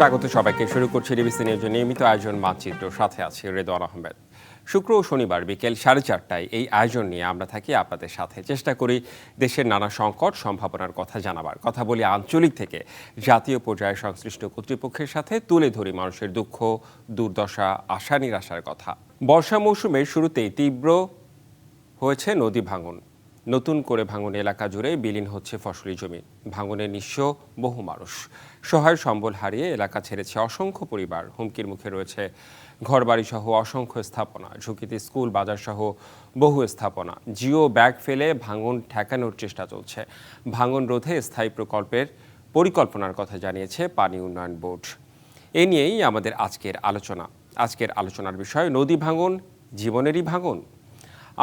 স্বাগত সবাইকে। শুরু করছি ডিবিসি নিউজের নিয়মিত আয়োজন মানচিত্র। সাথে আছে রেদওয়ান আহমেদ। শুক্র ও শনিবার বিকেল সাড়ে চারটায় এই আয়োজন নিয়ে আমরা থাকি আপনাদের সাথে। চেষ্টা করি দেশের নানা সংকট, সম্ভাবনার কথা জানাবার। কথা বলি আঞ্চলিক থেকে। জাতীয় পর্যায়ে সংশ্লিষ্ট কর্তৃপক্ষের সাথে তুলে ধরি মানুষের দুঃখ, দুর্দশা আশা নিরাশার কথা। বর্ষা মৌসুমের শুরুতেই তীব্র হয়েছে নদী ভাঙন। নতুন করে ভাঙন এলাকা জুড়ে বিলীন হচ্ছে ফসলি জমি। ভাঙনে নিঃস্ব বহু মানুষ। সহায় সম্বল হারিয়ে এলাকা ছেড়েছে অসংখ্য পরিবার। হুমকির মুখে রয়েছে ঘরবাড়ি সহ অসংখ্য স্থাপনা। ঝুঁকিতে স্কুল, বাজার সহ বহু স্থাপনা। জিও ব্যাগ ফেলে ভাঙন ঠেকানোর চেষ্টা চলছে। ভাঙন রোধে স্থায়ী প্রকল্পের পরিকল্পনার কথা জানিয়েছে পানি উন্নয়ন বোর্ড। এ নিয়েই আমাদের আজকের আলোচনা। আজকের আলোচনার বিষয়, নদী ভাঙন, জীবনেরই ভাঙন।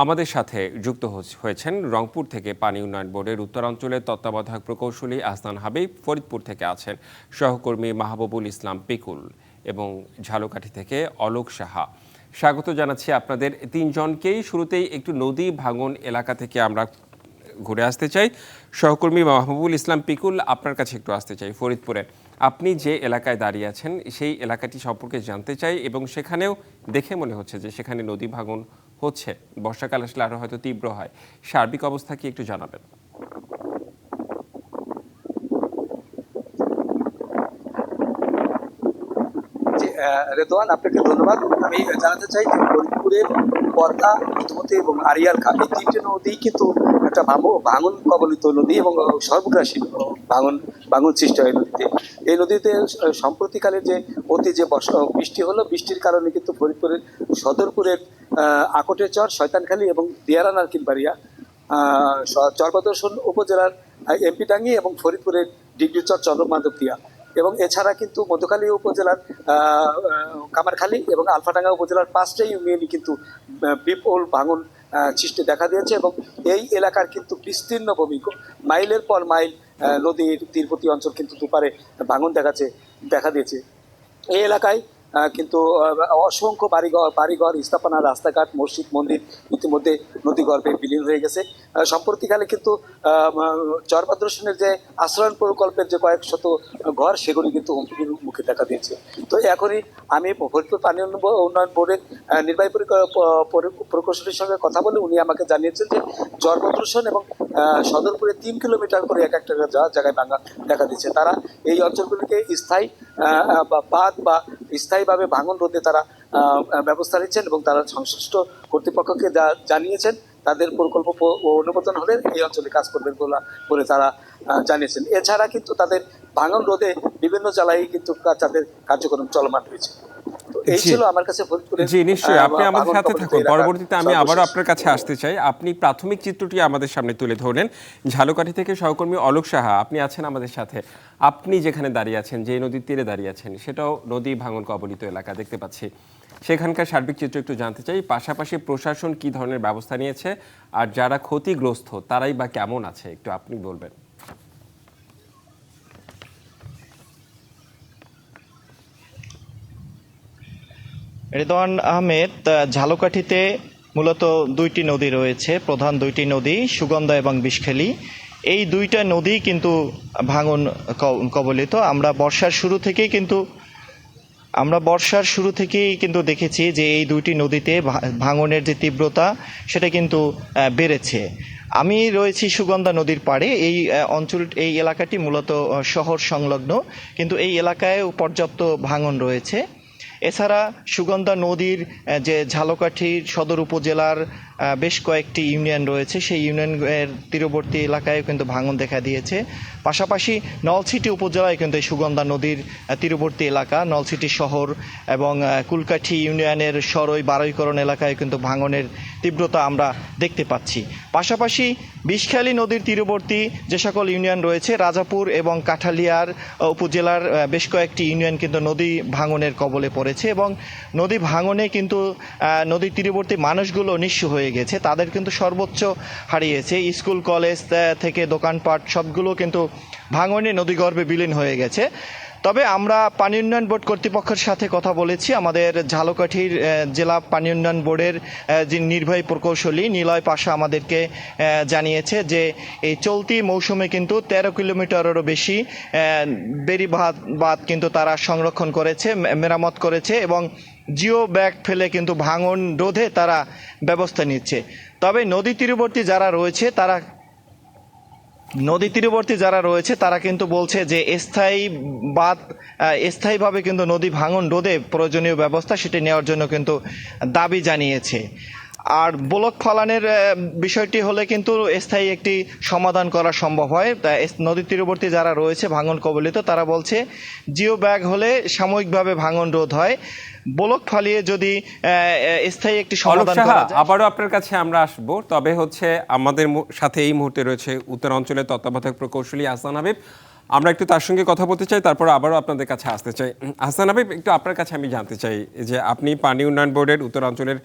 আমাদের সাথে যুক্ত হয়েছেন রংপুর থেকে পানি উন্নয়ন বোর্ডের উত্তরাঞ্চলের তত্ত্বাবধায়ক প্রকৌশলী আহসান হাবিব, ফরিদপুর থেকে আছেন সহকর্মী মাহবুবুল ইসলাম পিকুল এবং ঝালকাঠি থেকে অলোক সাহা। স্বাগত জানাচ্ছি আপনাদের তিনজনকেই। শুরুতেই একটু নদী ভাঙন এলাকা থেকে আমরা ঘুরে আসতে চাই। সহকর্মী মাহবুবুল ইসলাম পিকুল, আপনার কাছে একটু আসতে চাই। ফরিদপুরে আপনি যে এলাকায় দাঁড়িয়ে আছেন, সেই এলাকাটি সম্পর্কে জানতে চাই এবং সেখানেও দেখে মনে হচ্ছে যে সেখানে নদী ভাঙন হচ্ছে। বর্ষাকাল আসলে আরও হয়তো তীব্র হয়। সার্বিক অবস্থা কি একটু জানাবেন? রেদওয়ান, আপনাকে ধন্যবাদ। আমি জানাতে চাই যে ফরিদপুরের পদ্মা, ইতিমধ্যে এবং আরিয়াল খা এই তিনটে নদী কিন্তু একটা ভাঙ- ভাঙন কবলিত নদী এবং সর্বগ্রাসী ভাঙন ভাঙন সৃষ্টি হয় নদীতে। এই নদীতে সম্প্রতিকালে যে অতি যে বৃষ্টি হলো, বৃষ্টির কারণে কিন্তু ফরিদপুরের সদরপুরের আকটের চর শয়তানখালী এবং দিয়ারা নারকিলবাড়িয়া চরপদর্শন উপজেলার এমপি ডাঙ্গি এবং ফরিদপুরের ডিগ্রি চর চন্দ্রমাধবদিয়া এবং এছাড়া কিন্তু মধ্যখালী উপজেলার কামারখালী এবং আলফাডাঙ্গা উপজেলার পাঁচটা ইউনিয়নই কিন্তু বিপুল ভাঙন সৃষ্টি দেখা দিয়েছে এবং এই এলাকার কিন্তু বিস্তীর্ণ ভূমি। মাইলের পর মাইল নদীর, তীরবর্তী অঞ্চল কিন্তু দুপারে ভাঙন দেখাচ্ছে, দেখা দিয়েছে। এই এলাকায় কিন্তু অসংখ্য বাড়িঘর বাড়িঘর স্থাপনা রাস্তাঘাট মসজিদ মন্দির ইতিমধ্যে নদীগর্ভে বিলীন হয়ে গেছে। সম্প্রতিকালে কিন্তু চরভদ্রসেনের যে আশ্রয়ণ প্রকল্পের যে কয়েক শত ঘর, সেগুলি কিন্তু হুমকির মুখে দেখা দিয়েছে। তো এখনই আমি ফরিদপুর পানি উন্নয়ন বোর্ডের নির্বাহী পরি- প্রকৌশলীর সঙ্গে কথা বলে উনি আমাকে জানিয়েছেন যে চরভদ্রসন এবং সদরপুরে তিন কিলোমিটার করে এক একটা জায়গায় ভাঙা দেখা দিচ্ছে তারা এই অঞ্চলগুলিকে স্থায়ী বা বাঁধ বা স্থায়ীভাবে ভাঙন রোধে তারা ব্যবস্থা নিচ্ছেন এবং তারা সংশ্লিষ্ট কর্তৃপক্ষকে যা জানিয়েছেন। তাদের প্রকল্প অনুমোদন হলে এই অঞ্চলে কাজ করবেন বলা বলে তারা জানিয়েছেন। এছাড়া কিন্তু তাদের ভাঙন রোধে বিভিন্ন জেলায় কিন্তু তাদের কার্যক্রম চলমান রয়েছে। এই জি। ছিল আমার কাছে জি নিশ্চয়ই। আপনি আমাদের সাথে থাকুন। পরবর্তীতে আমি আবারও আপনার কাছে আসতে চাই। আপনি প্রাথমিক চিত্রটি আমাদের সামনে তুলে ধরলেন। ঝালকাঠি থেকে সহকর্মী অলোক সাহা আপনি আছেন আমাদের সাথে। আপনি যেখানে দাঁড়িয়ে আছেন যে নদীর তীরে দাঁড়িয়ে আছেন সেটাও নদী ভাঙন কবলিত এলাকা দেখতে পাচ্ছি। সেখানকার সার্বিক চিত্র একটু জানতে চাই, পাশাপাশি প্রশাসন কি ধরনের ব্যবস্থা নিয়েছে আর যারা ক্ষতিগ্রস্ত, তারাই বা কেমন আছে? একটু আপনি বলবেন। রেদওয়ান আহমেদ, ঝালকাঠিতে মূলত দুইটি নদী রয়েছে, প্রধান দুইটি নদী, সুগন্ধা এবং বিষখালী। এই দুইটা নদী কিন্তু ভাঙন কবলিত। আমরা বর্ষার শুরু থেকেই কিন্তু আমরা বর্ষার শুরু থেকেই কিন্তু দেখেছি যে এই দুইটি নদীতে ভাঙনের যে তীব্রতা, সেটা কিন্তু বেড়েছে। আমি রয়েছি সুগন্ধা নদীর পাড়ে। এই অঞ্চল, এই এলাকাটি মূলত শহর সংলগ্ন। কিন্তু এই এলাকায় পর্যাপ্ত ভাঙন রয়েছে। এছাড়া সুগন্ধা নদীর যে ঝালকাঠির সদর উপজেলার বেশ কয়েকটি ইউনিয়ন রয়েছে। সেই ইউনিয়নের তীরবর্তী এলাকায় কিন্তু ভাঙন দেখা দিয়েছে। পাশাপাশি নলছিটি উপজেলায় কিন্তু এই সুগন্ধা নদীর তীরবর্তী এলাকা, নলছিটি শহর এবং কুলকাঠি ইউনিয়নের সরই বারৈকরণ এলাকায় কিন্তু ভাঙনের তীব্রতা আমরা দেখতে পাচ্ছি। পাশাপাশি বিষখালী নদীর তীরবর্তী যে সকল ইউনিয়ন রয়েছে, রাজাপুর এবং কাঠালিয়ার উপজেলার বেশ কয়েকটি ইউনিয়ন কিন্তু নদী ভাঙনের কবলে পড়েছে এবং নদী ভাঙনে কিন্তু নদীর তীরবর্তী মানুষগুলো নিঃস্ব হয়ে গেছে। তাদের কিন্তু সর্বোচ্চ হারিয়েছে। স্কুল, কলেজ থেকে দোকানপাট সবগুলো কিন্তু ভাঙনে নদীগর্ভে বিলীন হয়ে গেছে। তবে আমরা পানি উন্নয়ন বোর্ড কর্তৃপক্ষের সাথে কথা বলেছি। আমাদের ঝালকাঠির জেলা পানি উন্নয়ন বোর্ডের যে নির্বাহী প্রকৌশলী নিলয় পাশা আমাদেরকে জানিয়েছে যে এই চলতি মৌসুমে কিন্তু তেরো কিলোমিটারেরও বেশি বেড়িবাঁধ বাঁধ কিন্তু তারা সংরক্ষণ করেছে মেরামত করেছে এবং জিও ব্যাগ ফেলে কিন্তু ভাঙন রোধে তারা ব্যবস্থা নিচ্ছে। তবে নদী তীরবর্তী যারা রয়েছে, তারা নদী তীরবর্তী যারা রয়েছে, তারা কিন্তু বলছে যে স্থায়ী বাদ স্থায়ীভাবে কিন্তু নদী ভাঙন রোধে প্রয়োজনীয় ব্যবস্থা সেটি নেওয়ার জন্য কিন্তু দাবি জানিয়েছে। আর ব্লক ফলানের বিষয়টি হলে কিন্তু স্থায়ী একটি সমাধান করা সম্ভব হয়। তা এস- নদী তীরবর্তী যারা রয়েছে ভাঙন কবলিত তারা বলছে জিও ব্যাগ হলে সাময়িকভাবে ভাঙন রোধ হয়। ব্লক ফালিয়ে যদি স্থায়ী একটি সমাধান করা যায়। আবারও আপনার কাছে আমরা আসব। তবে হচ্ছে আমাদের সাথে এই মুহূর্তে রয়েছে উত্তর অঞ্চলের তত্ত্বাবধায়ক প্রকৌশলী হাসান হাবিব। আমরা একটু তার সঙ্গে কথা বলতে চাই তারপর আবারও আপনাদের কাছে আসতে চাই। হাসান হাবিব একটু আপনার কাছে আমি জানতে চাই যে আপনি পানি উন্নয়ন বোর্ডের উত্তর অঞ্চলের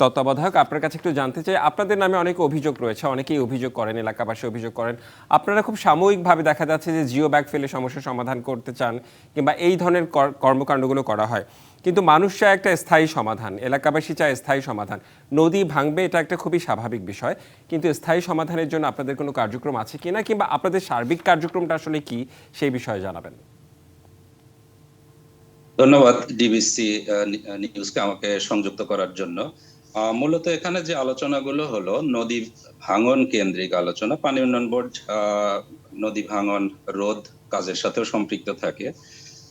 তত্ত্বাবধায়ক, আপনার কাছে একটু জানতে চাই, আপনাদের নামে অনেক অভিযোগ রয়েছে, অনেকেই অভিযোগ করেন, এলাকাবাসী অভিযোগ করেন। আপনারা খুব সাময়িকভাবে দেখা যাচ্ছে যে জিও ব্যাগ ফেলে সমস্যার সমাধান করতে চান কিংবা এই ধরনের কর- কর্মকাণ্ডগুলো করা হয়। কিন্তু মানুষ চায় একটা স্থায়ী সমাধান, এলাকাবাসী চায় স্থায়ী সমাধান। নদী ভাঙবে, এটা একটা খুবই স্বাভাবিক বিষয়। কিন্তু স্থায়ী সমাধানের জন্য আপনাদের কোনো কার্যক্রম আছে কিনা কিংবা আপনাদের সার্বিক কার্যক্রমটা আসলে কি, সেই বিষয়ে জানাবেন। ধন্যবাদ, ডিবিসি নিউজকে আমাকে সংযুক্ত করার জন্য। মূলত এখানে যে আলোচনাগুলো হলো, নদী ভাঙন কেন্দ্রিক আলোচনা, পানি উন্নয়ন বোর্ড নদী ভাঙন রোধ কাজের সাথেও সম্পৃক্ত থাকে।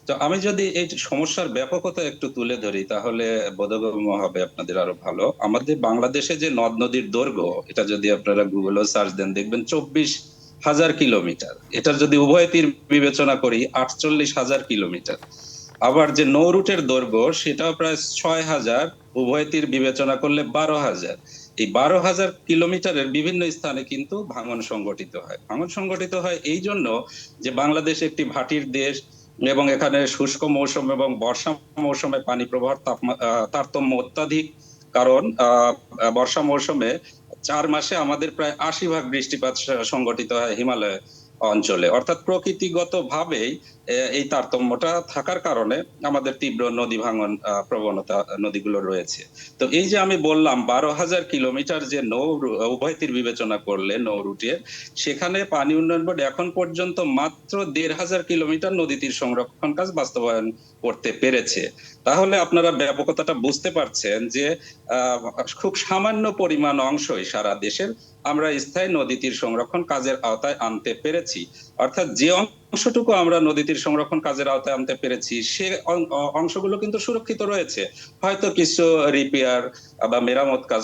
তো আমি যদি এই সমস্যার ব্যাপকতা একটু তুলে ধরি, তাহলে বোধগম্য হবে আপনাদের আরও ভালো। আমাদের বাংলাদেশে যে নদ নদীর দৈর্ঘ্য, এটা যদি আপনারা গুগলে সার্চ দেন, দেখবেন চব্বিশ হাজার কিলোমিটার। এটার যদি উভয় তীর বিবেচনা করি, আটচল্লিশ হাজার কিলোমিটার। আবার যে নৌ রুটের দৈর্ঘ্য, সেটাও প্রায় ছয় হাজার উভয় তীর বিবেচনা করলে বারো হাজার। এই বারো হাজার কিলোমিটারের বিভিন্ন স্থানে কিন্তু ভাঙন সংগঠিত হয়। ভাঙন সংগঠিত হয় এই জন্য যে বাংলাদেশ একটি ভাটির দেশ এবং এখানে শুষ্ক মৌসুম এবং বর্ষা মৌসুমে পানি প্রবাহ তারতম্য অত্যাধিক। কারণ বর্ষা মৌসুমে চার মাসে আমাদের প্রায় আশি ভাগ বৃষ্টিপাত সংগঠিত হয় হিমালয়। অঞ্চলে। অর্থাৎ প্রকৃতিগত ভাবেই এই তারতম্যটা থাকার কারণে আমাদের তীব্র নদী ভাঙন প্রবণতা, নদীগুলো রয়েছে। তো এই যে আমি বললাম, বারো হাজার কিলোমিটার যে নৌ রু- উভয় তীর বিবেচনা করলে নৌ রুটের সেখানে পানি উন্নয়ন বোর্ড এখন পর্যন্ত মাত্র দেড় হাজার কিলোমিটার নদী তীর সংরক্ষণ কাজ বাস্তবায়ন করতে পেরেছে। তাহলে আপনারা ব্যাপকতাটা বুঝতে পারছেন যে খুব সামান্য পরিমাণ অংশই সারা দেশের আমরা স্থায়ী নদী তীর সংরক্ষণ কাজের আওতায় আনতে পেরেছি। অর্থাৎ যে অংশটুকু আমরা নদী তীর সংরক্ষণ কাজের আওতায় আনতে পেরেছি। সে অংশগুলো কিন্তু সুরক্ষিত রয়েছে। হয়তো কিছু রিপেয়ার বা মেরামত কাজ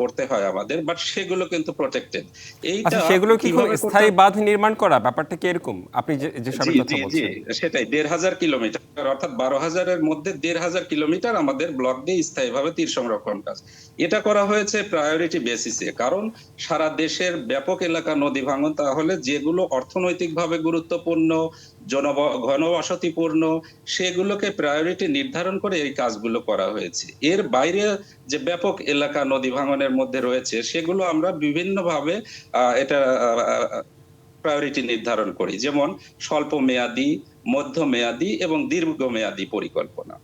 করতে হয় আমাদের বাট সেগুলো কিন্তু প্রোটেক্টেড এইটা আচ্ছা সেগুলো কি স্থায়ী বাঁধ নির্মাণ করা? ব্যাপারটা কি এরকম? আপনি যে জি, কথা বলছেন। সেটাই। দেড় হাজার কিলোমিটার অর্থাৎ বারো হাজারের মধ্যে দেড় হাজার কিলোমিটার আমাদের ব্লক দিয়ে স্থায়ীভাবে তীর সংরক্ষণ কাজ। এটা করা হয়েছে প্রায়োরিটি বেসিসে কারণ সারা দেশের ব্যাপক এলাকা নদী ভাঙন তাহলে যেগুলো অর্থনৈতিকভাবে গুরুত্বপূর্ণ জনব ঘনবসতিপূর্ণ সেগুলোকে প্রায়োরিটি নির্ধারণ করে এই কাজগুলো করা হয়েছে। এর বাইরে যে ব্যাপক এলাকা নদী ভাঙনের মধ্যে রয়েছে সেগুলো আমরা বিভিন্নভাবে এটা প্রায়োরিটি নির্ধারণ করি। যেমন স্বল্প মেয়াদি মধ্য মেয়াদি এবং দীর্ঘ মেয়াদি পরিকল্পনা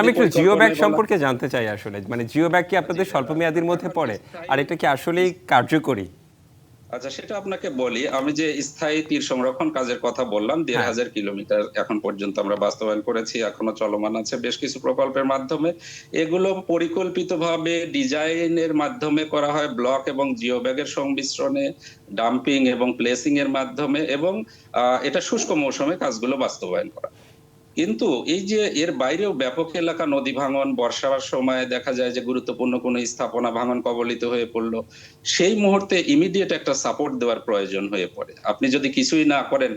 আমি একটু জিও ব্যাগ সম্পর্কে জানতে চাই আসলে। মানে জিও ব্যাগ কি আপনাদের স্বল্প মেয়াদির মধ্যে পড়ে? আর এটা কি আসলেই কার্যকরী? আচ্ছা সেটা আপনাকে বলি। আমি যে স্থায়ী তীর সংরক্ষণ কাজের কথা বললাম দেড় হ্যাঁ। হাজার কিলোমিটার এখন পর্যন্ত আমরা বাস্তবায়ন করেছি এখনও চলমান আছে বেশ কিছু প্রকল্পের মাধ্যমে। এগুলো পরিকল্পিতভাবে ডিজাইনের মাধ্যমে করা হয় ব্লক এবং জিও ব্যাগের সংমিশ্রণে ডাম্পিং এবং প্লেসিং এর মাধ্যমে এবং আহ, এটা শুষ্ক মৌসুমে কাজগুলো বাস্তবায়ন করা কিন্তু এই যে এর বাইরেও ব্যাপক এলাকা নদী ভাঙন, বর্ষার সময় দেখা যায় যে গুরুত্বপূর্ণ কোনো স্থাপনা ভাঙন কবলিত হয়ে পড়ল, সেই মুহূর্তে ইমিডিয়েট একটা সাপোর্ট দেওয়ার প্রয়োজন হয়ে পড়ে। আপনি যদি কিছুই না করেন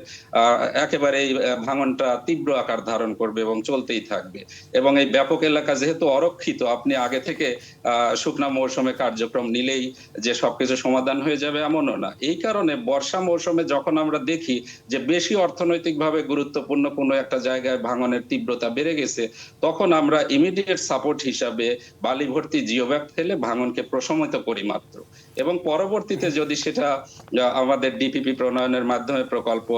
একেবারে এই ভাঙনটা তীব্র আকার ধারণ করবে এবং চলতেই থাকবে। এবং এই ব্যাপক এলাকা যেহেতু অরক্ষিত, আপনি আগে থেকে শুকনা মৌসুমে কার্যক্রম নিলেই যে সবকিছু সমাধান হয়ে যাবে এমনও না। এই কারণে বর্ষা মৌসুমে যখন আমরা দেখি যে বেশি অর্থনৈতিকভাবে গুরুত্বপূর্ণ কোনো একটা জায়গায় ভাঙনের তীব্রতা বেড়ে গেছে, তখন আমরা ইমিডিয়েট সাপোর্ট হিসাবে বালি ভর্তি জিওব্যাগ ফেলে ভাঙনকে প্রশমিত করি মাত্র। এবং পরবর্তীতে যদি সেটা আমাদের ডিপিপি প্রণয়নের মাধ্যমে প্রকল্প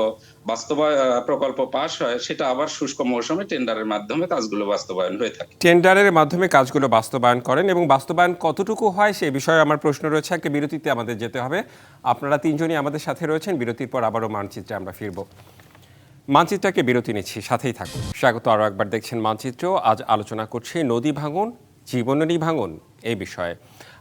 বাস্তবায় প্রকল্প পাশ হয়, সেটা আবার শুষ্ক মৌসুমে টেন্ডারের মাধ্যমে কাজগুলো বাস্তবায়ন হয়ে থাকে। টেন্ডারের মাধ্যমে কাজগুলো বাস্তবায়ন করেন এবং বাস্তবায়ন কতটুকু হয় সে বিষয়ে আমার প্রশ্ন রয়েছে। একটা বিরতিতে আমাদের যেতে হবে। আপনারা তিনজনই আমাদের সাথে রয়েছেন। বিরতির পর আবারও মানচিত্রে আমরা ফিরব। মানচিত্রকে বিরতি নিচ্ছি, সাথেই থাকুন। স্বাগত, আরও একবার দেখছেন মানচিত্র। আজ আলোচনা করছি নদী ভাঙন জীবনেরই ভাঙন এই বিষয়ে।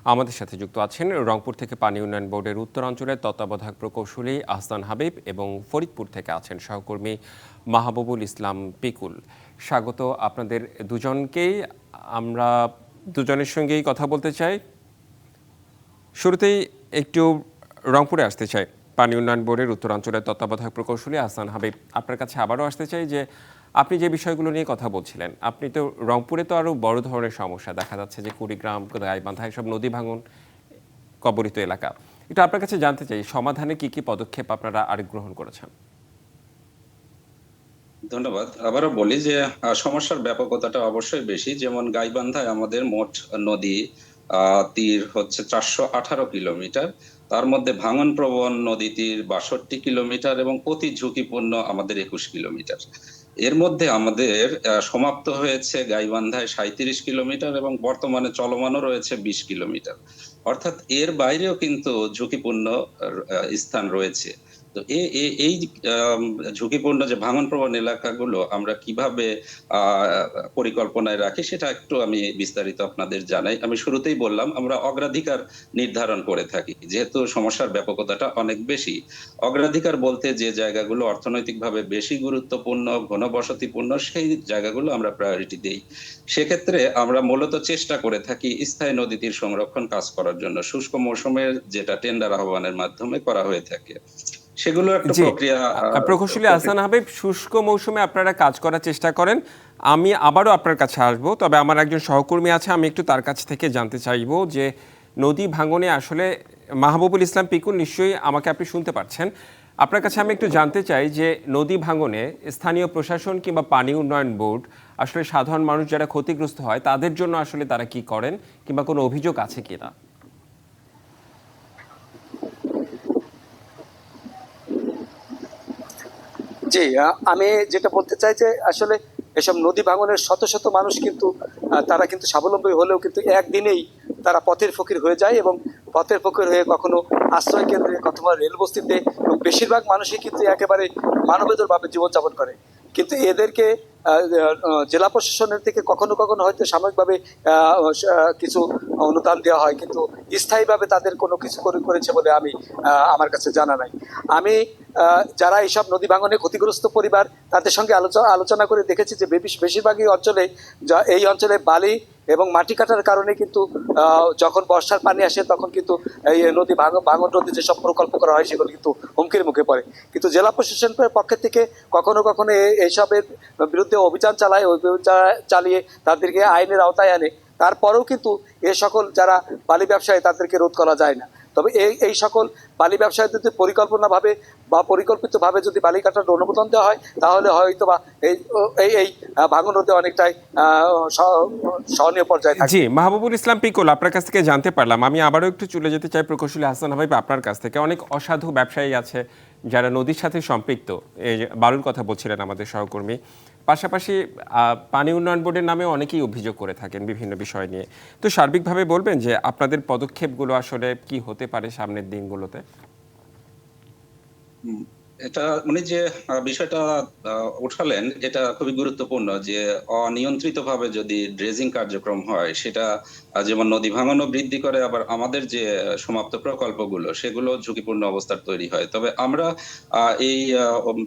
আমাদের সাথে যুক্ত আছেন রংপুর থেকে পানি উন্নয়ন বোর্ডের উত্তরাঞ্চলের তত্ত্বাবধায়ক প্রকৌশলী আহসান হাবিব এবং ফরিদপুর থেকে আছেন সহকর্মী মাহবুবুল ইসলাম পিকুল। স্বাগত আপনাদের দুজনকেই। আমরা দুজনের সঙ্গেই কথা বলতে চাই। শুরুতেই একটু রংপুরে আসতে চাই। পানি উন্নয়ন বোর্ডের উত্তরাঞ্চলের তত্ত্বাবধায়ক প্রকৌশলী আহসান হাবিব। আপনার কাছে আবারও আসতে চাই যে, আপনি যে বিষয়গুলো নিয়ে কথা বলছিলেন, আপনি তো রংপুরে তো আরও বড় ধরনের সমস্যা দেখা যাচ্ছে যে, কুড়িগ্রাম গাইবান্ধা এসব নদী ভাঙন কবরিত এলাকা। একটু আপনার কাছে জানতে চাই, সমাধানে কি কি পদক্ষেপ আপনারা আরেক গ্রহণ করেছেন? ধন্যবাদ। আবারও বলি যে সমস্যার ব্যাপকতাটা অবশ্যই বেশি। যেমন গাইবান্ধায় আমাদের মোট নদী তীর হচ্ছে চারশো আঠারো কিলোমিটার। তার মধ্যে ভাঙন প্রবণ নদীটির বাষট্টি কিলোমিটার এবং অতি ঝুঁকিপূর্ণ আমাদের একুশ কিলোমিটার। এর মধ্যে আমাদের সমাপ্ত হয়েছে গাইবান্ধায় সাঁত্রিশ কিলোমিটার এবং বর্তমানে চলমানও রয়েছে বিশ কিলোমিটার। অর্থাৎ এর বাইরেও কিন্তু ঝুঁকিপূর্ণ স্থান রয়েছে। তো এই ঝুঁকিপূর্ণ যে ভাঙন প্রবণ এলাকাগুলো আমরা কীভাবে পরিকল্পনায় রাখি সেটা একটু আমি বিস্তারিত আপনাদের জানাই। আমি শুরুতেই বললাম, আমরা অগ্রাধিকার নির্ধারণ করে থাকি। যেহেতু সমস্যার ব্যাপকতাটা অনেক বেশি। অগ্রাধিকার বলতে যে জায়গাগুলো অর্থনৈতিকভাবে বেশি গুরুত্বপূর্ণ, ঘনবসতিপূর্ণ, সেই জায়গাগুলো আমরা প্রায়োরিটি দিই। সেক্ষেত্রে আমরা মূলত চেষ্টা করে থাকি স্থায়ী নদী তীর সংরক্ষণ কাজ করার জন্য। শুষ্ক মৌসুমের যেটা টেন্ডার আহ্বানের মাধ্যমে করা হয়ে থাকে। সেগুলো একটা প্রক্রিয়া প্রকৌশলী আহসান হাবিব শুষ্ক মৌসুমে আপনারা কাজ করার চেষ্টা করেন। আমি আবারও আপনার কাছে আসব তবে আমার একজন সহকর্মী আছে আমি একটু তার কাছ থেকে জানতে চাইব যে নদী ভাঙনে আসলে মাহবুবুল ইসলাম পিকুল নিশ্চয়ই আমাকে আপনি শুনতে পাচ্ছেন। আপনার কাছে আমি একটু জানতে চাই যে নদী ভাঙনে স্থানীয় প্রশাসন কিংবা পানি উন্নয়ন বোর্ড আসলে সাধারণ মানুষ যারা ক্ষতিগ্রস্ত হয় তাদের জন্য আসলে তারা কি করেন কিংবা কোনো অভিযোগ আছে কিনা? জি আমি যেটা বলতে চাই যে আসলে এসব নদী ভাঙনের শত শত মানুষ কিন্তু তারা কিন্তু স্বাবলম্বী হলেও কিন্তু একদিনেই তারা পথের ফকির হয়ে যায় এবং পথের ফকির হয়ে কখনো আশ্রয় কেন্দ্রে কখনো রেল বস্তিতে এবং বেশিরভাগ মানুষই কিন্তু একেবারে মানবেতরভাবে জীবনযাপন করে। কিন্তু এদেরকে জেলা প্রশাসনের থেকে কখনো কখনো হয়তো সাময়িকভাবে কিছু অনুদান দেওয়া হয়, কিন্তু স্থায়ীভাবে তাদের কোনো কিছু করে, করেছে বলে আমি আমার কাছে জানা নাই। আমি যারা এইসব নদী ভাঙনে ক্ষতিগ্রস্ত পরিবার, তাদের সঙ্গে আলোচনা আলোচনা করে দেখেছি যে বেশিরভাগই অঞ্চলে এই অঞ্চলে বালি এবং মাটি কাটার কারণে কিন্তু যখন বর্ষার পানি আসে তখন কিন্তু এই নদী ভাঙ- ভাঙন নদী যেসব প্রকল্প করা হয় সেগুলো কিন্তু হুমকির মুখে পড়ে। কিন্তু জেলা প্রশাসনের পক্ষ থেকে কখনো কখনো এইসবের বিরুদ্ধে অভিযান চালায়, অভিযান চালিয়ে তাদেরকে আইনের আওতায় আনে। তারপরেও কিন্তু এ সকল যারা বালি ব্যবসায়ী তাদেরকে রোধ করা যায় না। তবে এই এই সকল বালি ব্যবসায়ীদের যদি পরিকল্পনাভাবে বা পরিকল্পিতভাবে যদি বালি কাটার অনুমোদন দেওয়া হয়, তাহলে হয়তো বা এই এই ভাঙন রোধে অনেকটাই সহনীয় পর্যায়ে জি, মাহবুবুল ইসলাম পিকল, আপনার কাছ থেকে জানতে পারলাম। আমি আবারও একটু চলে যেতে চাই প্রকৌশলী হাসান হাবিব আপনার কাছ থেকে। অনেক অসাধু ব্যবসায়ী আছে যারা নদীর সাথে সম্পৃক্ত। এই যে বারুর কথা বলছিলেন আমাদের সহকর্মী। পাশাপাশি পানি উন্নয়ন বোর্ডের নামে অনেকেই অভিযোগ করে থাকেন বিভিন্ন বিষয় নিয়ে। তো সার্বিকভাবে বলবেন যে আপনাদের পদক্ষেপগুলো আসলে কি হতে পারে সামনের দিনগুলোতে? এটা উনি যে বিষয়টা উঠালেন, এটা খুবই গুরুত্বপূর্ণ যে, অনিয়ন্ত্রিতভাবে যদি ড্রেজিং কার্যক্রম হয়, সেটা যেমন নদী ভাঙনও বৃদ্ধি করে, আবার আমাদের যে, সমাপ্ত প্রকল্পগুলো, সেগুলো ঝুঁকিপূর্ণ অবস্থার তৈরি হয়। তবে আমরা এই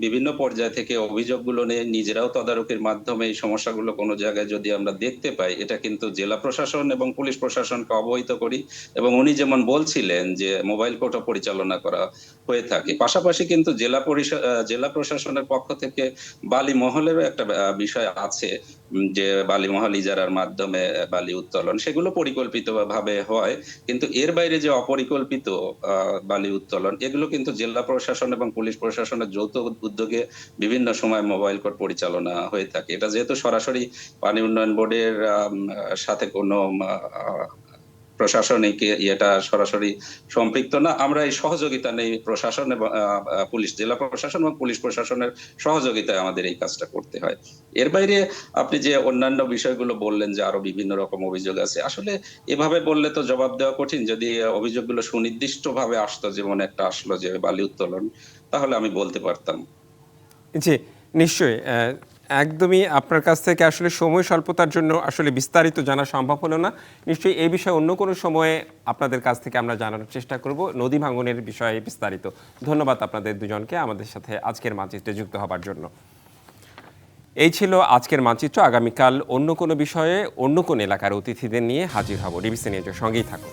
বিভিন্ন পর্যায় থেকে অভিযোগগুলো নিয়ে নিজেরাও তদারকির মাধ্যমে এই সমস্যাগুলো কোনো জায়গায় যদি আমরা দেখতে পাই, এটা কিন্তু জেলা প্রশাসন এবং পুলিশ প্রশাসনকে অবহিত করি এবং উনি যেমন বলছিলেন যে, মোবাইল কোর্টও পরিচালনা করা হয়ে থাকে। পাশাপাশি কিন্তু জেলা পরিষদ জেলা প্রশাসনের পক্ষ থেকে বালি মহলেরও একটা বিষয় আছে যে বালি মহল ইজারার মাধ্যমে বালি উত্তোলন, সেগুলো পরিকল্পিত ভাবে হয়, কিন্তু এর বাইরে যে অপরিকল্পিত বালি উত্তোলন, এগুলো কিন্তু জেলা প্রশাসন এবং পুলিশ প্রশাসনের যৌথ উদ্যোগে বিভিন্ন সময় মোবাইল কোর্ট পরিচালনা হয়ে থাকে। এটা যেহেতু সরাসরি পানি উন্নয়ন বোর্ডের সাথে কোনো প্রশাসনিক এটা সরাসরি সম্পৃক্ত না। আমরা এই সহযোগিতা নেই প্রশাসন এবং পুলিশ, জেলা প্রশাসন এবং পুলিশ প্রশাসনের সহযোগিতায় আমাদের এই কাজটা করতে হয়। এর বাইরে আপনি যে অন্যান্য বিষয়গুলো বললেন যে আরও বিভিন্ন রকম অভিযোগ আছে, আসলে এভাবে বললে তো জবাব দেওয়া কঠিন। যদি অভিযোগগুলো সুনির্দিষ্ট ভাবে আসতো, যেমন একটা আসলো যে বালি উত্তোলন, তাহলে আমি বলতে পারতাম। জি, নিশ্চয়ই একদমই আপনার কাছ থেকে আসলে সময় স্বল্পতার জন্য আসলে বিস্তারিত জানা সম্ভব হলো না। নিশ্চয়ই এই বিষয়ে অন্য কোনো সময়ে আপনাদের কাছ থেকে আমরা জানানোর চেষ্টা করব। নদী ভাঙনের বিষয়ে বিস্তারিত। ধন্যবাদ আপনাদের দুজনকে আমাদের সাথে আজকের মানচিত্রে যুক্ত হবার জন্য। এই ছিল আজকের মানচিত্র। আগামীকাল অন্য কোনো বিষয়ে, অন্য কোনো এলাকার অতিথিদের নিয়ে হাজির হব। ডিবিসি নিউজের সঙ্গেই থাকুন।